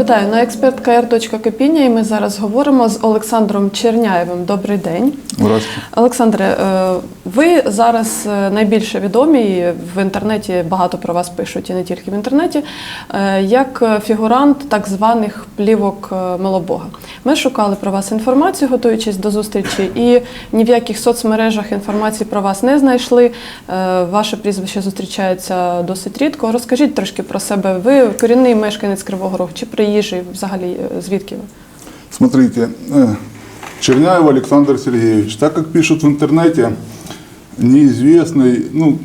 Вітаю на експерткр.копіння і ми зараз говоримо з Олександром Черняєвим. Добрий день. Олександре, е, ви зараз е, найбільше відомі і в інтернеті багато про вас пишуть, і не тільки в інтернеті, е, як фігурант так званих плівок Милобога. Ми шукали про вас інформацію, готуючись до зустрічі, і ні в яких соцмережах інформації про вас не знайшли. Ваше прізвище зустрічається досить рідко. Розкажіть трошки про себе. Ви корінний мешканець Кривого Рогу чи приїжджий взагалі звідки ви? Смотрите, Черняев Александр Сергеевич, так как пишут в интернете, неизвестный, ну,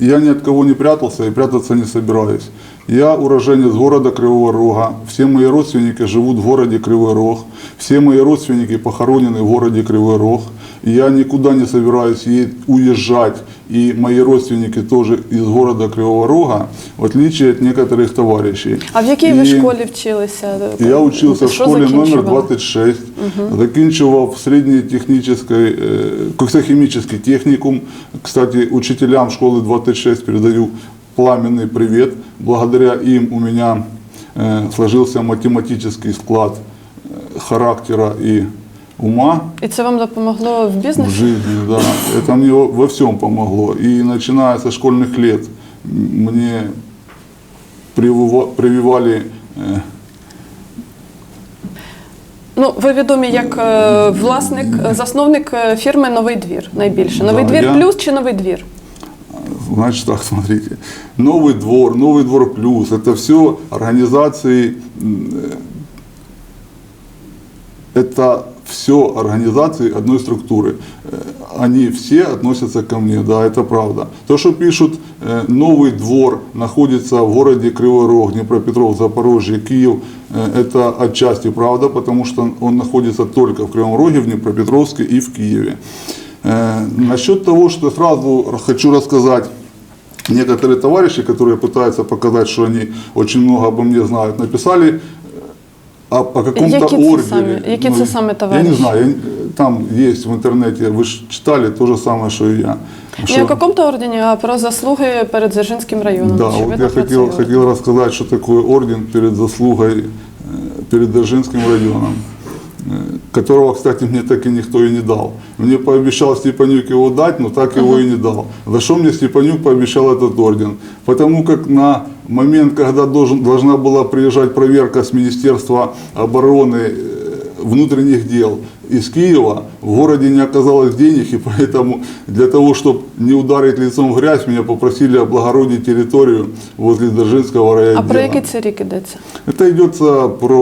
я ни от кого не прятался и прятаться не собираюсь. Я уроженец города Кривого Рога, все мои родственники живут в городе Кривой Рог, все мои родственники похоронены в городе Кривой Рог. Я никуда не собираюсь е- уезжать, и мои родственники тоже из города Кривого Рога, в отличие от некоторых товарищей. А в якій ви И- школі вчилися? Я учился в Що школе номер закінчували? 26, заканчивал средний технический, э, химический техникум. Кстати, учителям школы 26 передаю пламенный привет. Благодаря им у меня э, сложился математический склад э, характера и ума І це вам допомогло в в бізнесі? жизни, да. Это мне во всем помогло. И начиная со школьных лет м- мне привива- прививали э, Ну, ви відомі як е, власник, е, засновник е, фірми Новий двір найбільше. Новий Да, двір я- плюс чи новий двір? Значит так, смотрите. Новый двор, Новый двор плюс, это все организации, м, э, это все организации одной структуры. Э, Они все относятся ко мне, да, это правда. То, что пишут, э, Новый двор находится в городе Кривой Рог, Днепропетров, Запорожье, Киев, э, это отчасти правда, потому что он находится только в Кривом Роге, в Днепропетровске и в Киеве. Э, Насчет того, что сразу хочу рассказать, некоторые товарищи, которые пытаются показать, что они очень много обо мне знают, написали э, о, о каком-то Які це ордере. сами- які це саме Я товарищи? не знаю, я- там есть в интернете, вы ж читали то же самое, что и я. Не Что- о якому-то ордені, а про заслуги перед Дзержинським районом. да, Очевидно, вот я про це хотел, говорите. хотел рассказать, что такое орден перед заслугой э, перед Дзержинским районом, э, которого, кстати, мне так и никто и не дал. Мне пообещал Степанюк его дать, но так его и не дал. За что мне Степанюк пообещал этот орден? Потому как на момент, когда должен, должна была приезжать проверка с Министерства обороны э, внутренних дел из Киева, в городе не оказалось денег, и поэтому для того, чтобы не ударить лицом в грязь, меня попросили облагородить территорию возле Дзержинского А райотдела. про який це рік ідеться? Это идется про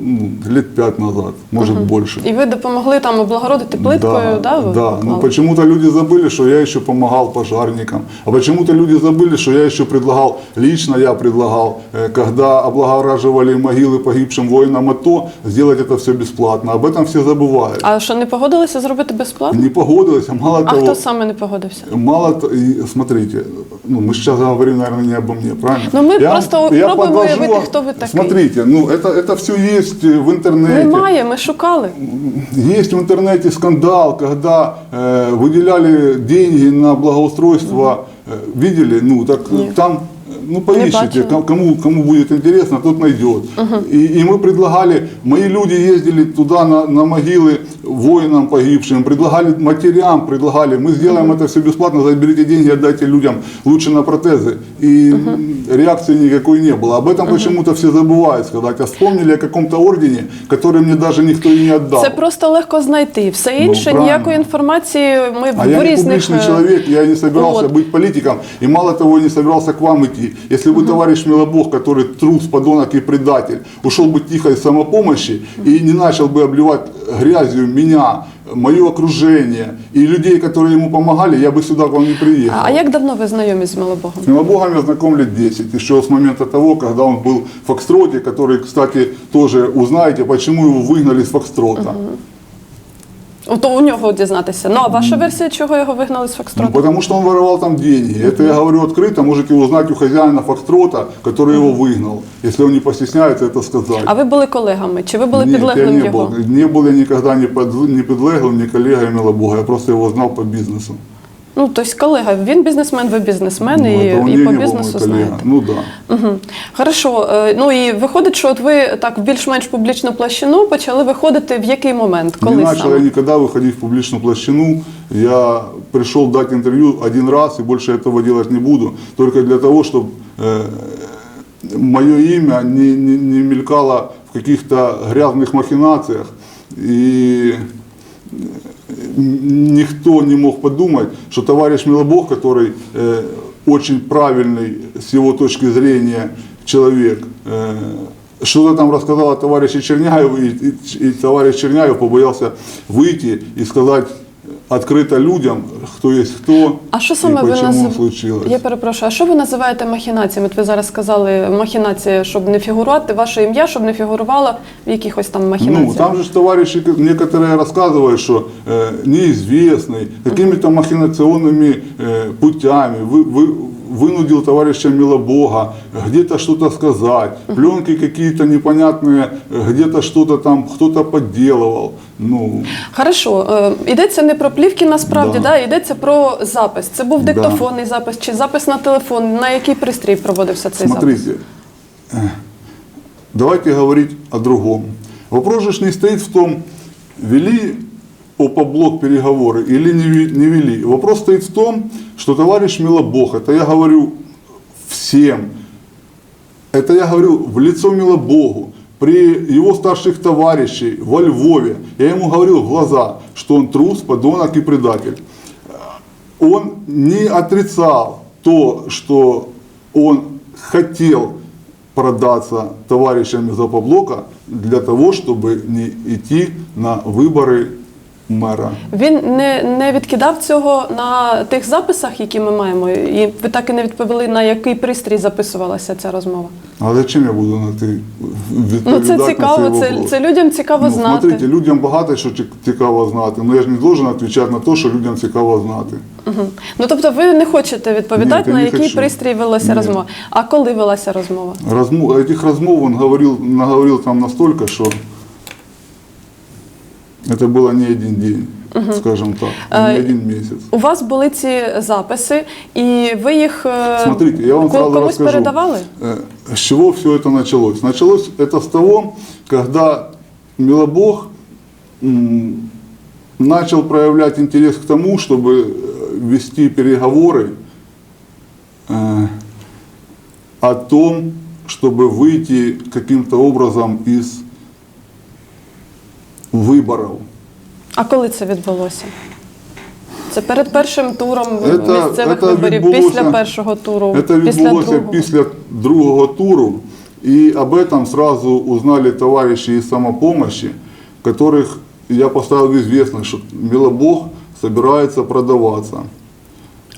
ну, лет пять назад, может больше. І ви допомогли там облагородити плиткою, да? ви да. Ну, поклали? почему-то люди забыли, что я еще помогал пожарникам. А почему-то люди забыли, что я еще предлагал, лично я предлагал, э, когда облагораживали могилы погибшим воинам АТО, сделать это все бесплатно. Об этом все забывают. А що не погодилися зробити безплатно? Не погодилось, а мало А того... хто саме не погодився? Мало то, и смотрите, ну мы сейчас говорим, наверное, не обо мне, правильно? Ну, мы Я- просто я пробуем подложу уявить, вам- кто вы такой. Смотрите, ну это, это все есть в интернете. Немає, ми шукали. Есть в интернете скандал, когда э, выделяли деньги на благоустройство. Э, видели? Ну, так э, Нет. там, э, ну, поищите, бачила. ко- кому, кому будет интересно, тот найдет. И, и мы предлагали, мои люди ездили туда на, на могилы воинам погибшим, предлагали матерям, предлагали, мы сделаем это все бесплатно, заберите деньги, отдайте людям лучше на протезы. И м, реакции никакой не было. Об этом почему-то все забывают сказать. А вспомнили о каком-то ордене, который мне даже никто и не отдал. Це просто легко знайти. Все інше, правильно. ніякої інформації ми А в я не різних... публичный е, человек, я не собирался вот. быть политиком, и мало того, не собирался к вам идти. Если бы товарищ Милобог, который трус, подонок и предатель, ушел бы тихо из самопомощи и не начал бы обливать грязью меня, мое окружение и людей, которые ему помогали, я бы сюда к вам не приехал. А як давно ви знайомі з Милобогом? С Милобогом я знаком лет 10, еще с момента того, когда он был в Фокстроте, который, кстати, тоже узнаете, почему его выгнали с Фокстрота. От у нього дізнатися. Ну а ваша версія, чого його вигнали з Ну, Фокстроту? потому что он воровал там деньги. Это я говорю открыто, можете узнать у хозяина Фокстрота, который его выгнал, если он не постесняется это сказать. А ви були колегами? Чи ви були Нет, я підлеглим не його? был. Не был я никогда ни, под, ни подлеглым, ни коллегой Милобога. Я просто его знал по бизнесу. Ну, тобто колега, він бізнесмен, ви бізнесмен, Ну, і, это он і не по его бізнесу мой коллега. знаєте. Ну да. Угу. Хорошо. Е, Ну і виходить, що от ви так в більш-менш публічну площину почали виходити в який момент? Коли не начал я саме? никогда выходить в публичную площину. Я пришел дать интервью один раз и больше этого делать не буду. Только для того, чтобы мое имя не, не, не мелькало в каких-то грязных махинациях. И никто не мог подумать, что товарищ Милобог, который э, очень правильный с его точки зрения человек, э, что-то там рассказал о товарище Черняеву, и, и- и товарищ Черняев побоялся выйти и сказать открыто людям, кто есть кто А що и саме ви почему назив... случилось. Я перепрошую, а що ви називаєте махінаціями? От ви зараз сказали махінація, щоб не фігурувати ваше ім'я, щоб не фігурувало в якихось там махінаціях. Ну, там же ж товарищи ка- некоторые рассказывают, что э, неизвестный, какими-то махинационными э, путями вы, вы, вынудил товарища Милобога где-то что-то сказать, пленки какие-то непонятные, э, где-то что-то там кто-то подделывал. Ну, Хорошо, е, йдеться не про плівки насправді, да. Да. йдеться про запис. Це був Да. диктофонний запис чи запис на телефон. На який пристрій проводився цей запис? смотрите, э, давайте говорить о другом. Вопрос же ж не стоит в том, вели ОПОБЛОК переговоры или не ве- не вели. Вопрос стоит в том, что товарищ Милобог, это я говорю всем, это я говорю в лицо Милобогу, при его старших товарищей во Львове, я ему говорил в глаза, что он трус, подонок и предатель. Он не отрицал то, что он хотел продаться товарищам из Опоблока для того, чтобы не идти на выборы мэра. Він не, не відкидав цього на тих записах, які ми маємо. І ви так і не відповіли, на який пристрій записувалася ця розмова. А зачем я буду на ти Ну відповідати це на цікаво, цей це, це людям цікаво Ну, знати. смотрите, людям багато що ці- цікаво знати, але я ж не должен відповідати на те, що людям цікаво знати. Мгм. Ну тобто ви не хочете відповідати, Ні, на який хочу. пристрій велася Ні. розмова. А коли велася розмова? Размов, этих размов он говорил, наговорил там настолько, что это было не один день, скажем так, А, не один месяц. У вас були ці записи, і ви їх е, Смотрите, я вам ко- сразу комусь расскажу, передавали? э, с чего все это началось. Началось это с того, когда Милобог м, начал проявлять интерес к тому, чтобы э, вести переговоры э, о том, чтобы выйти каким-то образом из выборов. А коли це відбулося? Це перед першим туром Це- місцевих це виборів, відбулося- після першого туру, Это після відбулося другого. після другого туру, и об этом сразу узнали товарищи из самопомощи, которых я поставил в известность, что Милобог собирается продаваться.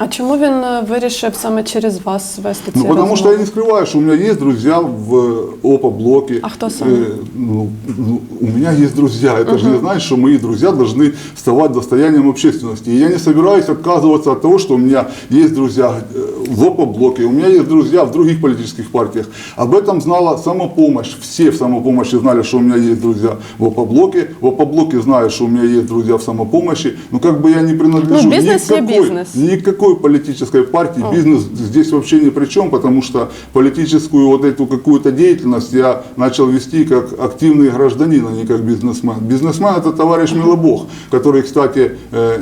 А чому він е, вирішив саме через вас вести ці Ну, потому что розмови? я не скрываю, что у меня есть друзья в ОПО-блоке. А кто сам? Э, ну, ну, у меня есть друзья. Это же не значит, что мои друзья должны вставать достоянием общественности. И я не собираюсь отказываться от того, что у меня есть друзья э, в ОПО-блоке, у меня есть друзья в других политических партиях. Об этом знала самопомощь. Все в самопомощи знали, что у меня есть друзья в ОПО-блоке. В ОПО-блоке знают, что у меня есть друзья в самопомощи. Но как бы я не принадлежу Ну, бизнес ни є к какой- бизнес. никакой политической партии. Бизнес здесь вообще ни при чем, потому что политическую вот эту какую-то деятельность я начал вести как активный гражданин, а не как бизнесмен. Бизнесмен это товарищ Милобог, который, кстати, э,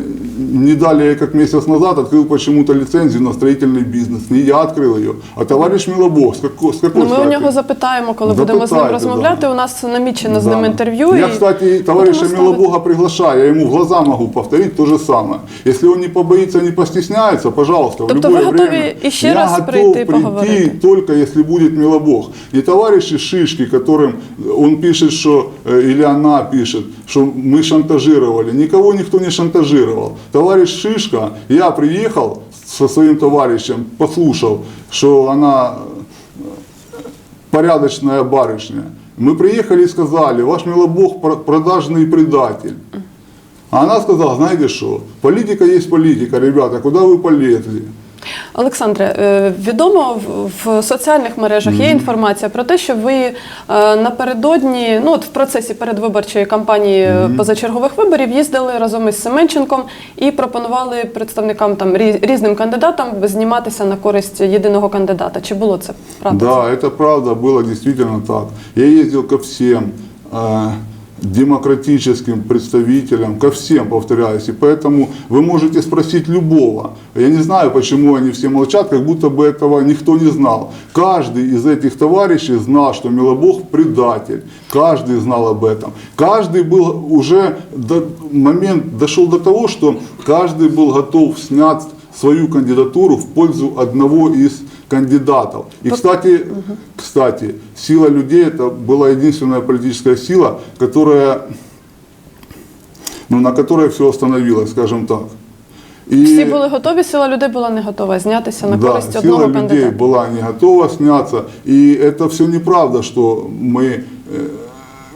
не далее как месяц назад открыл почему-то лицензию на строительный бизнес. Не я открыл ее, а товарищ Милобог. С какой, с какой Ну, ми у стати? нього запитаємо, коли будемо з ним Запитайте, розмовляти. да. У нас намічено з Да. ним інтерв'ю. Я, і кстати, товарища будемо ставити. Милобога приглашаю, я ему в глаза могу повторить то же самое. Если он не побоится, не постесняется, пожалуйста, в Тобто любое ви готові время. іще я раз готов прийти прийти поговорити? только если будет Милобог. И товарищи Шишки, которым он пишет, что, э, или она пишет, что мы шантажировали. Никого никто не шантажировал. Товарищ Шишка, я приехал со своим товарищем, послушал, что она порядочная барышня. Мы приехали и сказали, ваш Милобог про- продажный предатель. А она сказала, знаете что, политика есть политика, ребята, куда вы полезли? Олександре, е, відомо в- в соціальних мережах є інформація про те, що ви е, напередодні, ну от в процесі передвиборчої кампанії е, позачергових виборів їздили разом із Семенченком і пропонували представникам там різ- різним кандидатам зніматися на користь єдиного кандидата. Чи було це правда? Да, это правда, было действительно так. Я ездил ко всем э, демократическим представителям, ко всем, повторяюсь, и поэтому вы можете спросить любого. Я не знаю, почему они все молчат, как будто бы этого никто не знал. Каждый из этих товарищей знал, что Милобог предатель. Каждый знал об этом. Каждый был уже, до, момент дошел до того, что каждый был готов снять свою кандидатуру в пользу одного из кандидатов. И, кстати, кстати, сила людей это была единственная политическая сила, которая, ну, на которой все остановилось, скажем так. И, Всі були готові, сила людей була не готова знятися на да, користь сила одного людей кандидата. была не готова сняться. И это все неправда, что мы э,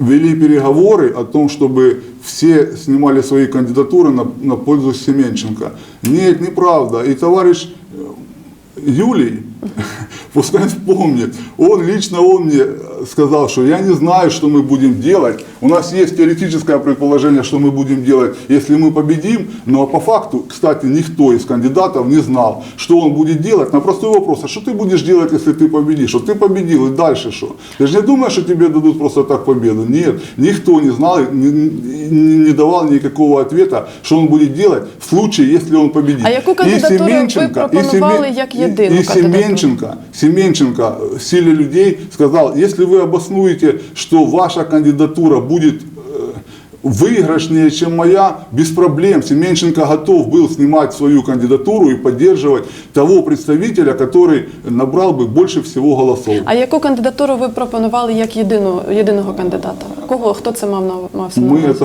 вели переговоры о том, чтобы все снимали свои кандидатуры на, на пользу Семенченко. Нет, неправда. И товарищ э, Юлий, пускай вспомнит, он лично он мне сказал, что я не знаю, что мы будем делать. У нас есть теоретическое предположение, что мы будем делать, если мы победим, но по факту, кстати, никто из кандидатов не знал, что он будет делать. На простой вопрос, а что ты будешь делать, если ты победишь? Вот ты победил, и дальше что? Ты же не думаешь, что тебе дадут просто так победу? Нет, никто не знал, не, не- не давал никакого ответа, что он будет делать в случае, если он победит. А яку И кандидатуру ви Семенченко- и пропонували Семен- як и- єдину и кандидатуру? Семенченко, Семенченко в силе людей сказал, если вы обоснуете, что ваша кандидатура будет э, выигрышнее, чем моя, без проблем. Семенченко готов был снимать свою кандидатуру и поддерживать того представителя, который набрал бы больше всего голосов. А яку кандидатуру ви пропонували як єдину, єдиного кандидата? Кого хто це мав на мався на Мы увазі?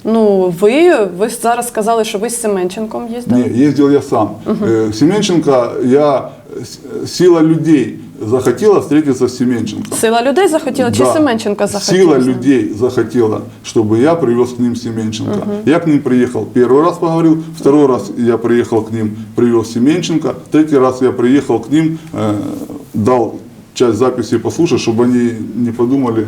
это кто? Ну ви ви зараз сказали, що ви з Семенченком їздили. Не, ездил я сам. Э, Семенченко, я, с- сила людей захотела встретиться с Семенченко. Сила людей захотіла, чи Да. Семенченко захотів? Сила з ним? людей захотела, чтобы я привез к ним Семенченко. Я к ним приехал, первый раз поговорил, второй раз я приехал к ним, привез Семенченко, третий раз я приехал к ним, э, дал часть записи послушать, чтобы они не подумали.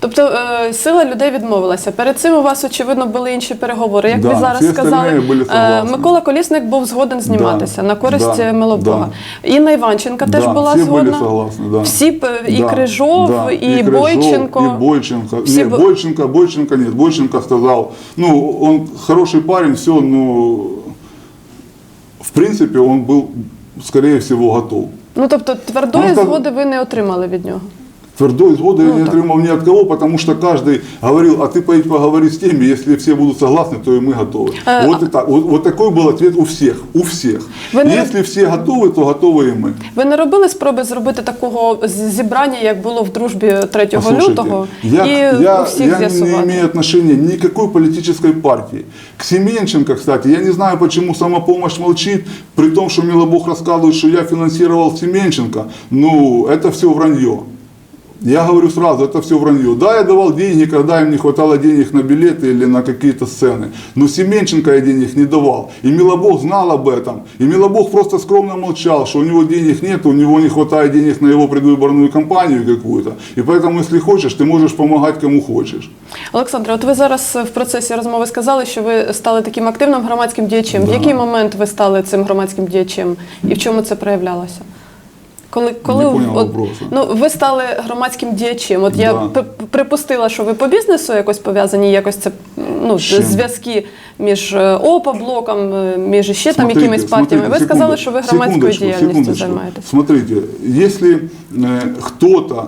Тобто е, сила людей відмовилася. Перед цим у вас очевидно були інші переговори. Як Да, ви зараз всі сказали, остальні були е, согласні. Микола Колісник був згоден зніматися на користь да, е, Милобога. Інна Іванченка теж Да, була все згодна. были согласны, да. Всі п- і Да, Крижов, да, і, Крижов, Бойченко. И Бойченко. Всі нет, бу- Бойченко, Бойченко нет. Бойченко сказал, ну, он хороший парень, все, но в принципе он был, скорее всего, готов. Ну тобто твердої Ну, так- згоди ви не отримали від нього. Твердой сгоды я Ну, не так. отримал ни от кого, потому что каждый говорил, а ты поедь поговори с теми, если все будут согласны, то и мы готовы. Э, вот, и так. Вот, вот такой был ответ у всех, у всех. Вы, наверно- Если все готовы, то готовы и мы. Ви не робили спроби зробити такого з- зібрання, як було в дружбі 3 Послушайте, лютого, я, і я, у всіх я не з'ясувати? имею отношения ни к какой политической партии. К Семенченко, кстати, я не знаю, почему самопомощь молчит, при том, что Милобог рассказывает, что я финансировал Семенченко. Ну, это все вранье. Я говорю сразу, это все вранье. Да, я давал деньги, когда им не хватало денег на билеты или на какие-то сцены. Но Семенченко я денег не давал. И Милобог знал об этом. И Милобог просто скромно молчал, что у него денег нет, у него не хватает денег на его предвыборную кампанию какую-то. И поэтому, если хочешь, ты можешь помогать кому хочешь. Олександре, от ви зараз в процесі розмови сказали, що ви стали таким активним громадським діячем. В Да. який момент ви стали цим громадським діячем і в чому це проявлялося? Коли, коли Не от, ну, ви стали громадським діячем. От Да. я припустила, що ви по бізнесу якось пов'язані, якось це ну, зв'язки між е, ОПА блоком, е, між ще там якимись партіями. смотрите, ви сказали, що ви громадською діяльністю займаєтесь. Смотрите, якщо кто-то э,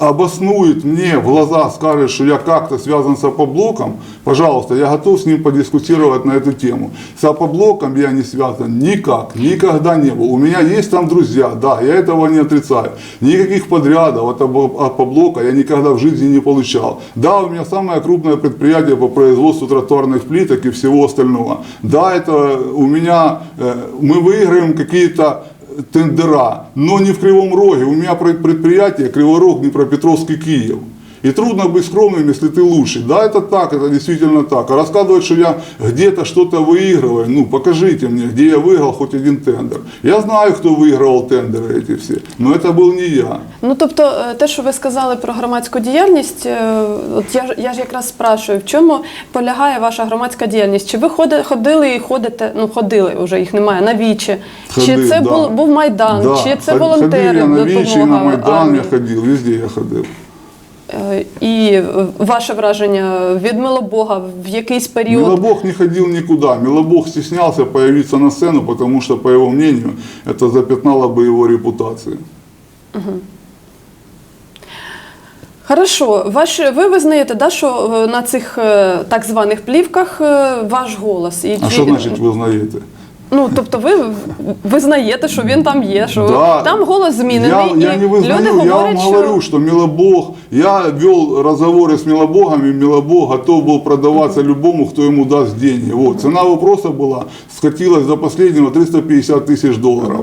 обоснует мне в глаза, скажет, что я как-то связан с апоблоком, пожалуйста, я готов с ним подискутировать на эту тему. С апоблоком я не связан никак, никогда не был. У меня есть там друзья, да, я этого не отрицаю. Никаких подрядов от апо- апоблока я никогда в жизни не получал. Да, у меня самое крупное предприятие по производству тротуарных плиток и всего остального. Да, это у меня, э, мы выиграем какие-то тендера, но не в Кривом Роге. У меня предприятие Криворог, Днепропетровский, Киев. И трудно быть скромным, если ты лучший. Да, это так, это действительно так. А рассказывать, что я где-то что-то выигрываю, ну, покажите мне, где я выиграл хоть один тендер. Я знаю, кто выигрывал тендеры эти все, но это был не я. Ну тобто, е, те, що ви сказали про громадську діяльність, е, от я ж я ж якраз спрашую, в чому полягає ваша громадська діяльність? Чи ви ходи- ходили і ходите? Ну ходили вже їх немає на вічі? чи Ходив, це да. був, був майдан? Да, Чи це ход- волонтери? Ходил я на допомога Вичи, на Майдан армії? я ходил, везде я ходил. Е, І е, ваше враження від Милобога в якийсь період? Милобог не ходил никуда. Милобог стеснялся появиться на сцену, потому что, по его мнению, это запятнало бы его репутацию. Хорошо, ваш, ви визнаєте, да, що е, на цих е, так званих плівках е, ваш голос? І А чи- что значит вы знаете? Ну, тобто ви визнаєте, що він там є, що Да. там голос змінений, Я, я і не вызнаю, люди я вам говорять, говорю, що что Милобог, я вел разговоры с Милобогом, и Милобог готов был продаваться любому, кто ему даст деньги. Вот. Цена вопроса была, скатилась до последнего 350 тысяч долларов.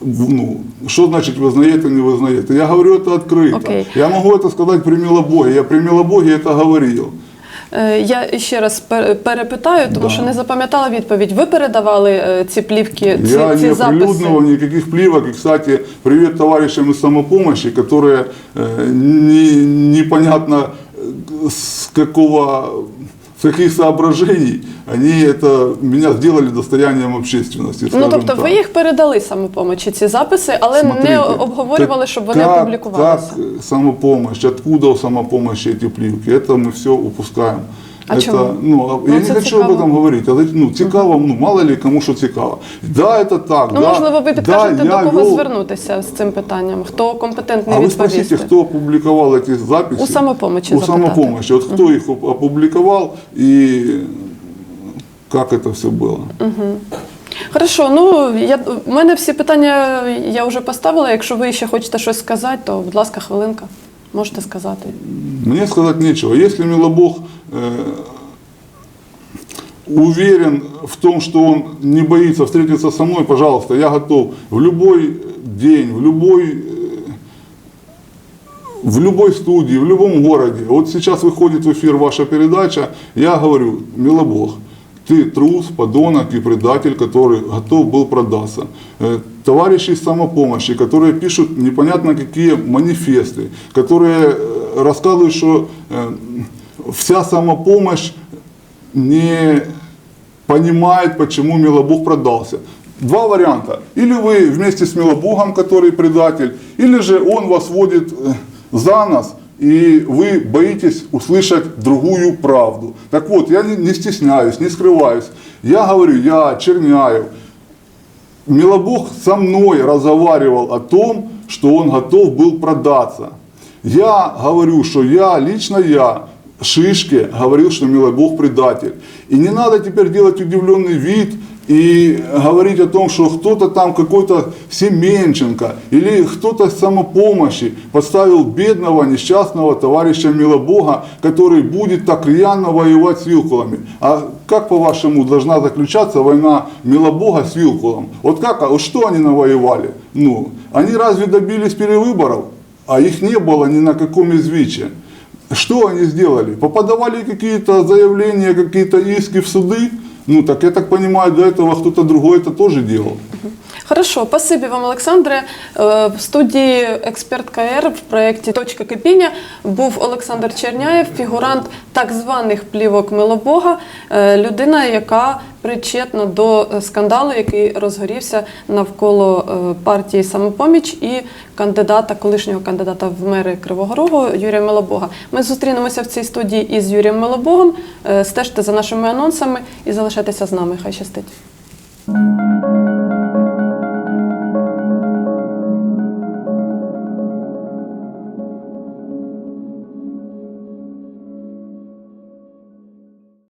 В- Ну, что значит вы знаете, не вы знаете? Я говорю это открыто. Окей. Я могу это сказать при Милобоге. Я при Милобоге это говорил. Е, Я ще раз пер- перепитаю, тому Да. що не запам'ятала відповідь. Ви передавали е, ці плівки, ці, Я ці не записи? оприлюднил никаких плевок. И, кстати, привет товарищам из самопомощи, которые э, не, непонятно э, с какого с каких соображений они это меня сделали достоянием общественности. Ну скажем тобто ви так. їх передали самопомочі, ці записи, але Смотрите, не обговорювали, так щоб вони как, публікувалися. Как э, самопомощь, откуда у самопомощи эти плівки? Это мы все упускаем. А это, чому? ну, а Ну, я не це хочу об цікаво. этом говорить. Але, ну, цікаво, ну, мало ли кому що цікаво. Да, это так. Ну, да, можливо, ви підкажете, да, до я кого вел- звернутися з цим питанням, хто компетентний А вы відповісти. спросите, кто опубликовал эти записи? У самопомощи У запитати. самопомощи. Вот кто их оп- опубликовал и как это все было? Хорошо, ну я у мене всі питання я вже поставила. Якщо ви ще хочете щось сказати, то будь ласка, хвилинка. Можете сказати. Мне сказать нечего. Если Милобог э, уверен в том, что он не боится встретиться со мной, пожалуйста, я готов в любой день, в любой э, в любой студии, в любом городе. Вот сейчас выходит в эфир ваша передача, я говорю, Милобог, ты трус, подонок и предатель, который готов был продаться. Э, Товарищи из самопомощи, которые пишут непонятно какие манифесты, которые э, рассказывают, что э, вся самопомощь не понимает, почему Милобог продался. Два варианта. Или вы вместе с Милобогом, который предатель, или же он вас водит э, за нос, и вы боитесь услышать другую правду. Так вот, я не, стесняюсь, не скрываюсь. Я говорю, я Черняев. Милобог со мной разговаривал о том, что он готов был продаться. Я говорю, что я, лично я, Шишке говорил, что Милобог предатель. И не надо теперь делать удивленный вид и говорить о том, что кто-то там какой-то Семенченко или кто-то с самопомощи подставил бедного несчастного товарища Милобога, который будет так рьяно воевать с Вилкулами. А как, по-вашему, должна заключаться война Милобога с Вилкулом? Вот как, а вот что они навоевали? Ну, они разве добились перевыборов? А их не было ни на каком извиче. Что они сделали? Поподавали какие-то заявления, какие-то иски в суды? Ну, так я так понимаю, до этого кто-то другой это тоже делал. Хорошо, спасибі вам, Олександре. Е, В студії експерт КР в проєкті Точка кипіння був Олександр Черняєв, фігурант так званих плівок Милобога, е, людина, яка причетна до скандалу, який розгорівся навколо е, партії самопоміч і кандидата, колишнього кандидата в мери Кривого Рогу Юрія Милобога. Ми зустрінемося в цій студії із Юрієм Милобогом. Стежте за нашими анонсами і залишайтеся з нами. Хай щастить.